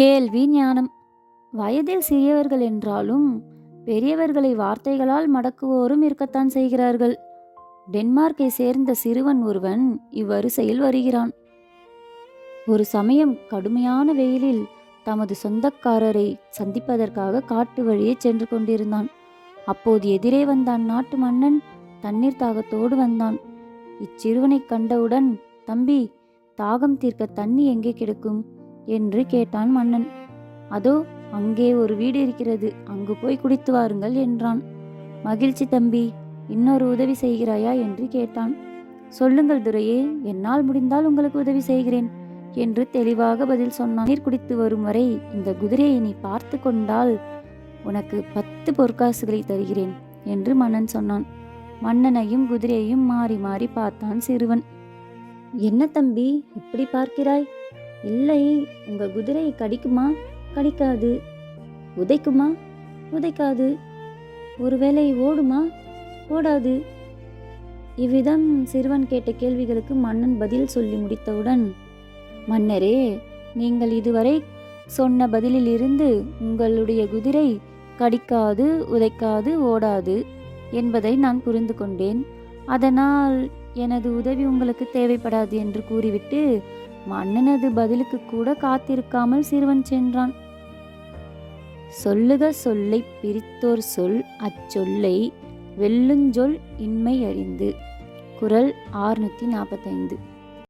கேள்வி ஞானம். வயதில் சிறியவர்கள் என்றாலும் பெரியவர்களை வார்த்தைகளால் மடக்குவோரும் இருக்கத்தான் செய்கிறார்கள். டென்மார்க்கை சேர்ந்த சிறுவன் ஒருவன் இவ்வரிசையில் வருகிறான். ஒரு சமயம் கடுமையான வெயிலில் தமது சொந்தக்காரரை சந்திப்பதற்காக காட்டு வழியே சென்று கொண்டிருந்தான். அப்போது எதிரே வந்த அந்நாட்டு மன்னன் தண்ணீர் தாகத்தோடு வந்தான். இச்சிறுவனைக் கண்டவுடன் தம்பி தாகம் தீர்க்க தண்ணி எங்கே கிடைக்கும்? என்று கேட்டான் மன்னன். அதோ அங்கே ஒரு வீடு இருக்கிறது. அங்கு போய் குடித்து வாருங்கள் என்றான். மகிழ்ச்சி தம்பி இன்னொரு உதவி செய்கிறாயா? என்று கேட்டான். சொல்லுங்கள் துரையே என்னால் முடிந்தால் உங்களுக்கு உதவி செய்கிறேன் என்று தெளிவாக பதில் சொன்னான். நீர் குடித்து வரும் வரை இந்த குதிரையை நீ பார்த்து கொண்டால் உனக்கு பத்து பொற்காசுகளை தருகிறேன் என்று மன்னன் சொன்னான். மன்னனையும் குதிரையையும் மாறி மாறி பார்த்தான் சிறுவன். என்ன தம்பி இப்படி பார்க்கிறாய்? இல்லை உங்க குதிரை கடிக்குமா? கடிக்காது. உதைக்குமா? உதைக்காது. ஒருவேளை ஓடுமா? ஓடாது. இவ்விதம் சிறுவன் கேட்ட கேள்விகளுக்கு மன்னன் பதில் சொல்லி முடித்தவுடன் மன்னரே நீங்கள் இதுவரை சொன்ன பதிலிலிருந்து உங்களுடைய குதிரை கடிக்காது உதைக்காது ஓடாது என்பதை நான் புரிந்து கொண்டேன். அதனால் எனது உதவி உங்களுக்கு தேவைப்படாது என்று கூறிவிட்டு மன்னனது பதிலுக்கு கூட காத்திருக்காமல் சிறுவன் சென்றான். சொல்லுக சொல்லை பிரித்தோர் சொல் அச்சொல்லை வெல்லுஞ்சொல் இன்மை அறிந்து. குரல் ஆறுநூற்றி நாற்பத்தைந்து.